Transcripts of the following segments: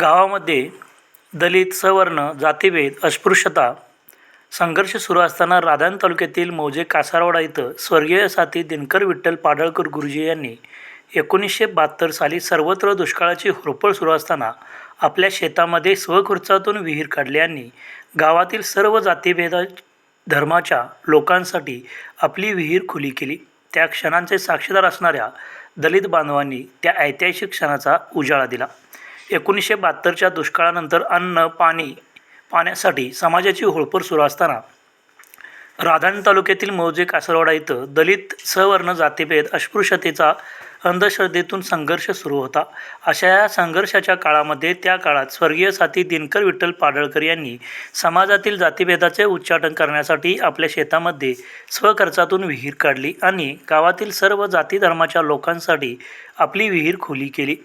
गावामध्ये दलित सवर्ण जातीभेद अस्पृश्यता संघर्ष सुरू असताना राधान तालुक्यातील मौजे कासारवाडा इथं स्वर्गीय साथी दिनकर विठ्ठल पाडळकर गुरुजी यांनी एकोणीसशे बहात्तर साली सर्वत्र दुष्काळाची होरपळ सुरू असताना आपल्या शेतामध्ये स्वखर्चातून विहीर काढली आणि गावातील सर्व जातीभेदा धर्माच्या लोकांसाठी आपली विहीर खुली केली. त्या क्षणांचे साक्षीदार असणाऱ्या दलित बांधवांनी त्या ऐतिहासिक क्षणाचा उजाळा दिला. एकोणीसशे बहात्तरच्या दुष्काळानंतर अन्न पाणी पाण्यासाठी समाजाची होळपर सुरू असताना राधान तालुक्यातील मौजे कासरवाडा इथं दलित सवर्ण जातीभेद अस्पृश्यतेचा अंधश्रद्धेतून संघर्ष सुरू होता. अशा या संघर्षाच्या काळामध्ये त्या काळात स्वर्गीय साथी दिनकर विठ्ठल पाडळकर यांनी समाजातील जातीभेदाचे उच्चाटन करण्यासाठी आपल्या शेतामध्ये स्वखर्चातून विहीर काढली आणि गावातील सर्व जाती धर्माच्या लोकांसाठी आपली विहीर खुली केली.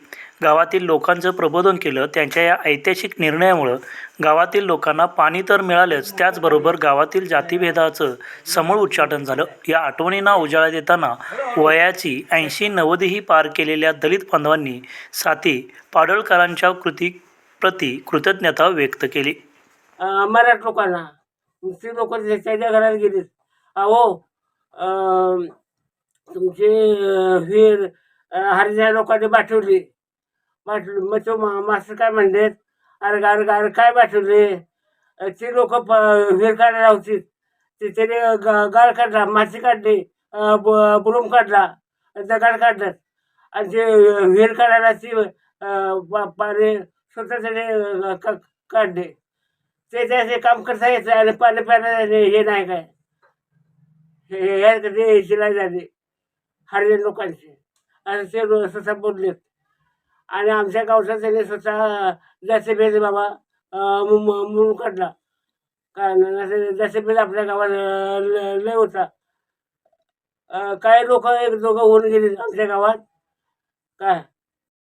गावातील लोकांचं प्रबोधन केलं त्यांच्या या ऐतिहासिक निर्णयामुळं गावातील लोकांना पाणी तर मिळालंच त्याचबरोबर गावातील जातीभेदाचं समूळ उच्चाटन झालं. या आठवणींना उजाळा देताना वयाची ऐंशी नव्वदही पार केलेल्या दलित बांधवांनी साथी पाडळकरांच्या कृती प्रती कृतज्ञता व्यक्त केली. मराठ लोकांना. मुस्लिम लोक त्याच्या घरात गेले. अहो तुमचे तुमची अं, हरिजन लोकांनी पाठवली. पाठवली मग तो मा- काय म्हणले अरे अरे अरे काय पाठवले ते लोक विहीर काढायला होती ते त्याने ग- गाळ काढला माती काढली अं, बुरुम काढला दगड काढलं आणि ते विहीर काढायला ती पा- पाणी स्वतः त्याने का- काढले ते त्याचे काम करता येतं आणि पाणी प्यायला हे नाही काय हे हे कधी शिलाई झाली हरिजन लोकांची आणि ते स्वतः बोललेत आणि आमच्या गावचा त्याने स्वतः जास्त भेद बाबा मु- म्हणून काढला. काय जास्त भेद आपल्या गावात ल- लय होता. काय काही लोक एक दोघं होऊन गेले आमच्या गावात. काय?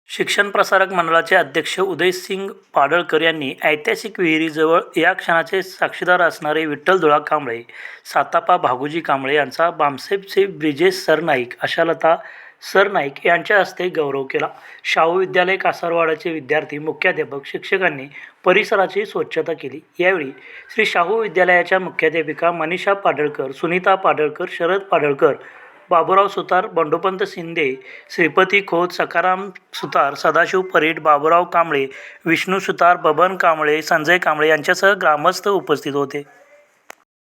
शिक्षण प्रसारक मंडळाचे अध्यक्ष उदयसिंग पाडळकर यांनी ऐतिहासिक विहिरीजवळ या क्षणाचे साक्षीदार असणारे विठ्ठल धुळा कांबळे सातापा भागोजी कांबळे यांचा बामसेबचे ब्रिजेश सरनाईक आशालता सरनाईक यांच्या हस्ते गौरव केला. शाहू विद्यालय कासारवाडाचे विद्यार्थी मुख्याध्यापक शिक्षकांनी परिसराची स्वच्छता केली. यावेळी श्री शाहू विद्यालयाच्या मुख्याध्यापिका मनीषा पाडळकर सुनीता पाडळकर शरद पाडळकर बाबूराव सुतार बंडोपंत शिंदे श्रीपती खोत सकाराम सुतार सदाशिव परीट बाबूराव कांबळे विष्णू सुतार बबन कांबळे संजय कांबळे यांच्यासह ग्रामस्थ उपस्थित होते.